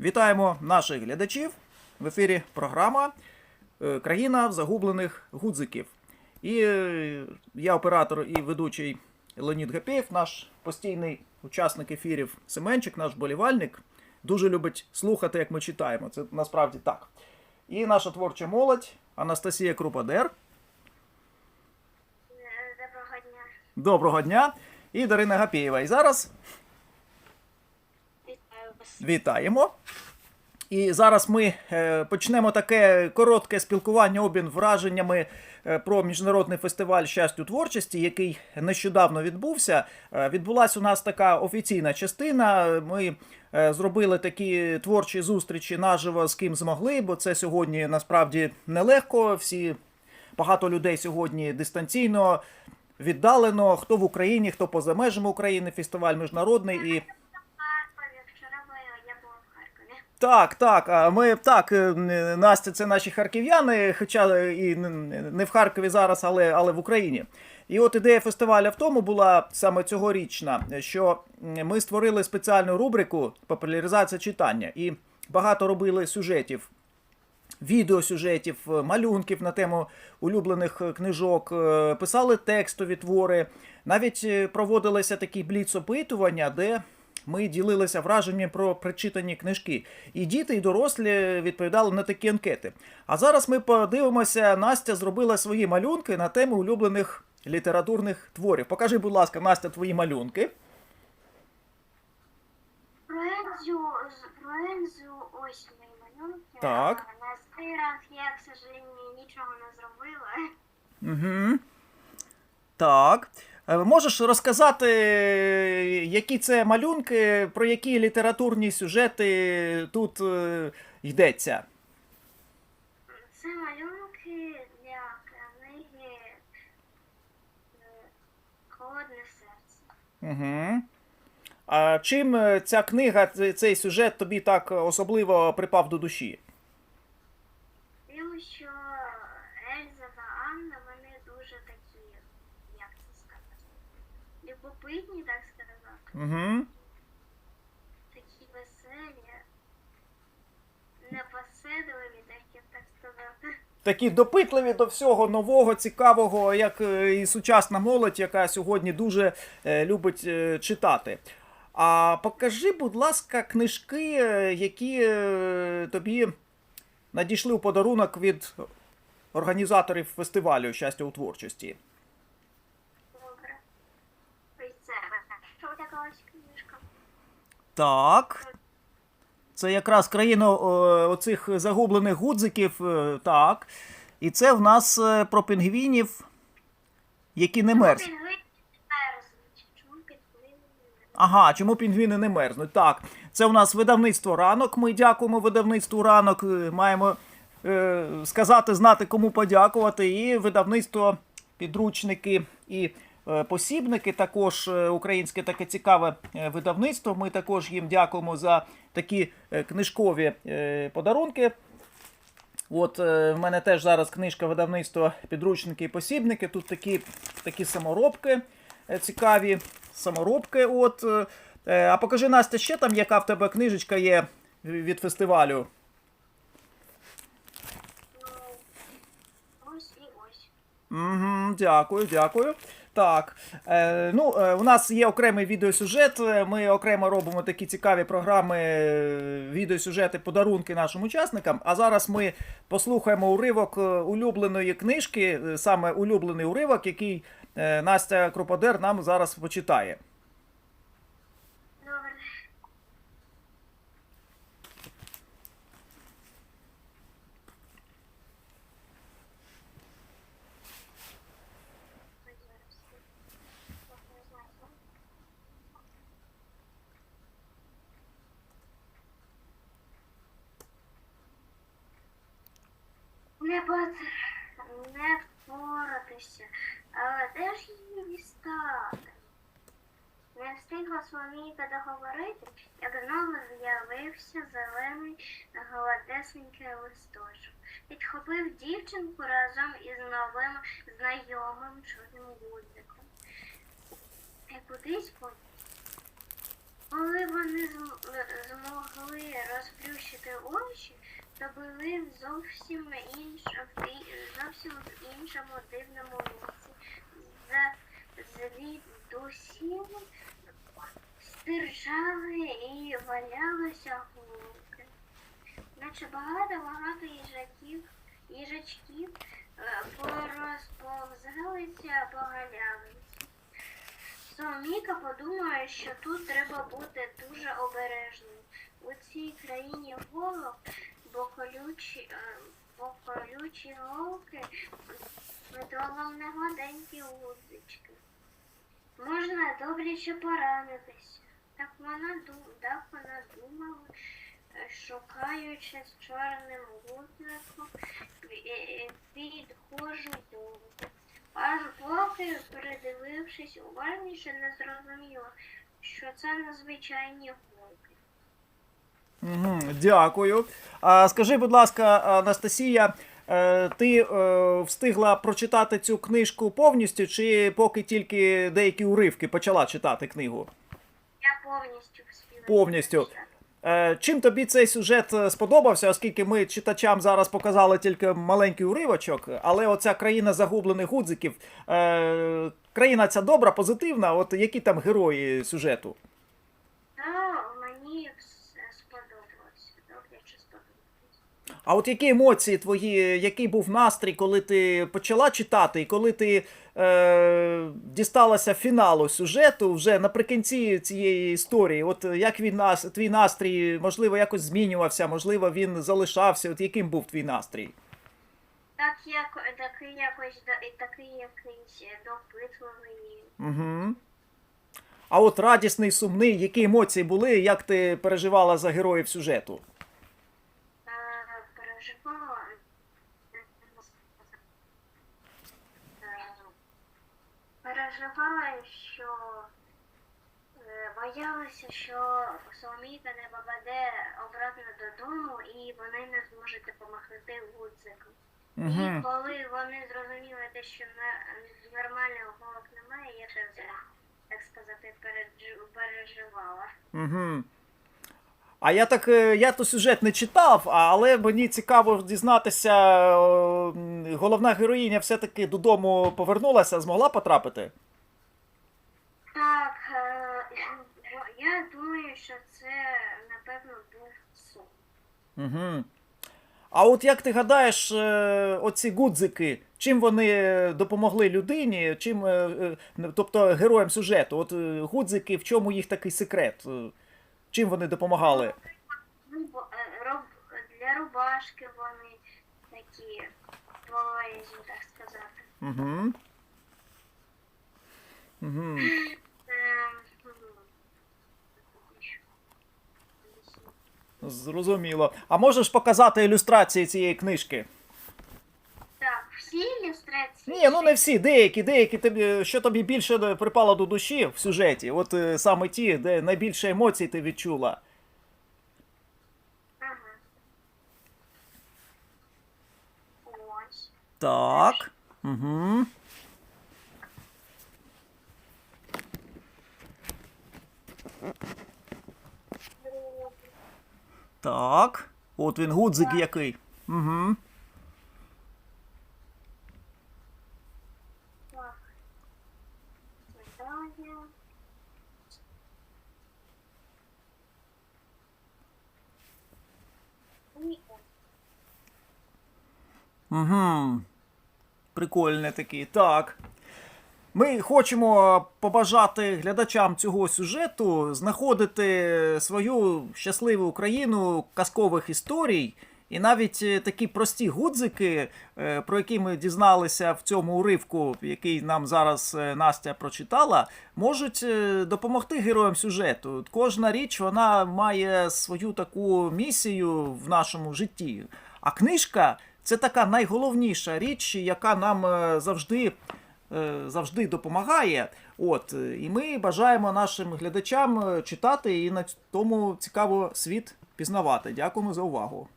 Вітаємо наших глядачів. В ефірі програма е, Країна загублених гудзиків. І е, я оператор і ведучий Леонід Гапєєв, наш постійний учасник ефірів Семенчик, наш болівальник. Дуже любить слухати, як ми читаємо. Це насправді так. І наша творча молодь Анастасія Крупадер. Е, Доброго дня. Доброго дня. І Дарина Гапєєва. І зараз. Вітаємо. І зараз ми е, почнемо таке коротке спілкування, обмін враженнями е, про міжнародний фестиваль щастю творчості, який нещодавно відбувся. Е, відбулася у нас така офіційна частина. Ми зробили такі творчі зустрічі наживо з ким змогли, бо це сьогодні насправді нелегко. Всі багато людей сьогодні дистанційно. Віддалено, хто в Україні, хто поза межами України, фестиваль міжнародний і Харкові. Вчора була, я була в Харкові. Так, так. Ми так, е, Настя, це наші харків'яни, хоча і не в Харкові зараз, але, але в Україні. І от ідея фестивалю в тому була саме цьогорічна, що ми створили спеціальну рубрику популяризація читання і багато робили сюжетів. Відеосюжетів, е, малюнків на тему улюблених е, книжок, е, писали текстові твори. Навіть е, проводилися такі бліц-опитування, де ми ділилися враженнями про прочитані книжки. І діти, і дорослі відповідали на такі анкети. А зараз ми подивимося, Настя зробила свої малюнки на тему улюблених літературних творів. Покажи, будь ласка, Настя, твої малюнки. Про Ензю, з- про Ензю ось мої малюнки. Так. На раз я, к сожалению, нічого не зробила. Угу. Так. Е, Можеш розказати, які це малюнки, про які літературні сюжети тут е, йдеться? Це малюнки для книги е, Холодне серце. Угу. А чим ця книга, цей сюжет тобі так особливо припав до душі? Тим, що Ельза та Анна, вони дуже такі, як це сказати, любопитні, так сказати. Угу. такі веселі, непоседливі, так як так сказати. Такі допитливі до всього нового, цікавого, як е, і сучасна молодь, яка сьогодні дуже е, любить е, читати. А покажи, будь ласка, книжки, які тобі надійшли у подарунок від організаторів фестивалю щастя у творчості. Добре. Ось це. Що така ось книжка? Так. Це якраз країна оцих загублених гудзиків. е, Так. І це в нас е, про пінгвінів, які не мерзнуть. Ага, чому пінгвіни не мерзнуть? Так, це у нас видавництво ранок. Ми дякуємо видавництву ранок. Е, Маємо е, сказати, знати, кому подякувати. І видавництво підручники і е, посібники. Також е, українське таке цікаве е, видавництво. Ми також їм дякуємо за такі е, книжкові е, подарунки. От е, в мене теж зараз книжка видавництва підручники і посібники. Тут такі, такі саморобки е, цікаві. Саморобки. От. е, е, А покажи, Настя, ще там, яка в тебе книжечка є від фестивалю. Ось і ось. Угу, дякую, дякую. Так, е, ну, е, у нас є окремий відеосюжет. е, Ми окремо робимо такі цікаві програми, е, відеосюжети, подарунки нашим учасникам. А зараз ми послухаємо уривок улюбленої книжки, саме улюблений уривок, який Настя Кроподер нам зараз почитає. Добре. Ось зараз. Так, не знаю. Не не впоратися, але де ж її дістати? Не встигла Соломійка договорити, як знову з'явився зелений гладесенький листочок. Підхопив дівчинку разом із новим знайомим чорним гудзиком. І кудись поніс. Коли вони змогли розплющити очі, то були зовсім інш... зовсім в іншому дивному місці. За звідусіль стирчали і валялися голки. Наче багато-багато їжаків, їжачків е, порозповзалися по галявинці. Соміка подумає, що тут треба бути дуже обережним. У цій країні голок, бо колючі, е, бо колючі голки видолом не гладенькі гудзички. Можна добряче поранитися. Так вона так вона думала, е, шукаючи з чорним гудзиком, е, е, підходжу Аж поки, передивившись уважніше, не зрозуміла, що це незвичайні голки. Угу, дякую. А, скажи, будь ласка, Анастасія, е, ти е, встигла прочитати цю книжку повністю, чи поки тільки деякі уривки почала читати книгу? Я повністю вспіла. Повністю. Е, Чим тобі цей сюжет сподобався, оскільки ми читачам зараз показали тільки маленький уривочок, але оця країна загублених гудзиків, країна ця добра, позитивна. От які там герої сюжету? Ну, мені все сподобалося. Добре, що сподобалося. А от які емоції твої, який був настрій, коли ти почала читати, і коли ти е, дісталася фіналу сюжету вже наприкінці цієї історії? От як він твій настрій, можливо, якось змінювався, можливо, він залишався. От яким був твій настрій? Так, як, такий якось, такий якийсь допитливий. Угу. А от радісний, сумний, які емоції були, як ти переживала за героїв сюжету? е, Переживала. е, е, Переживала, що е, боялася, що Соломійка не попаде обратно додому і вони не зможуть допомогти гудзикам. І Угу. коли вони зрозуміли те, що нормального голок немає, я ще вже, так сказати, переживала. Угу. А я так, е, я то сюжет не читав, але мені цікаво дізнатися, е, головна героїня все-таки додому повернулася, змогла потрапити? Так, е, я думаю, що це, напевно, був. Угу. А от як ти гадаєш, е, оці гудзики, чим вони допомогли людині, чим, е, е, тобто героям сюжету? От е, гудзики, в чому їх такий секрет? Е, Чим вони допомагали? Ну, е, для рубашки вони такі полезні, так сказати. Угу. Угу. Е, м, Зрозуміло. А можеш показати ілюстрації цієї книжки? Так, всі ілюстрації. Ні, ну не всі, деякі, деякі тобі, що тобі більше припало до душі в сюжеті. От е, саме ті, де найбільше емоцій ти відчула. Ага. Ось. Так. Угу. Так. От він гудзик який. Угу. Угу. Прикольний такий. Так. Ми хочемо побажати глядачам цього сюжету знаходити свою щасливу Україну казкових історій. І навіть е, такі прості гудзики, е, про які ми дізналися в цьому уривку, який нам зараз е, Настя прочитала, можуть допомогти героям сюжету. Кожна річ вона має свою таку місію в нашому житті. А книжка це така найголовніша річ, яка нам завжди, завжди допомагає. От, е, і ми бажаємо нашим глядачам е, читати і на тому цікаво світ пізнавати. Дякуємо за увагу.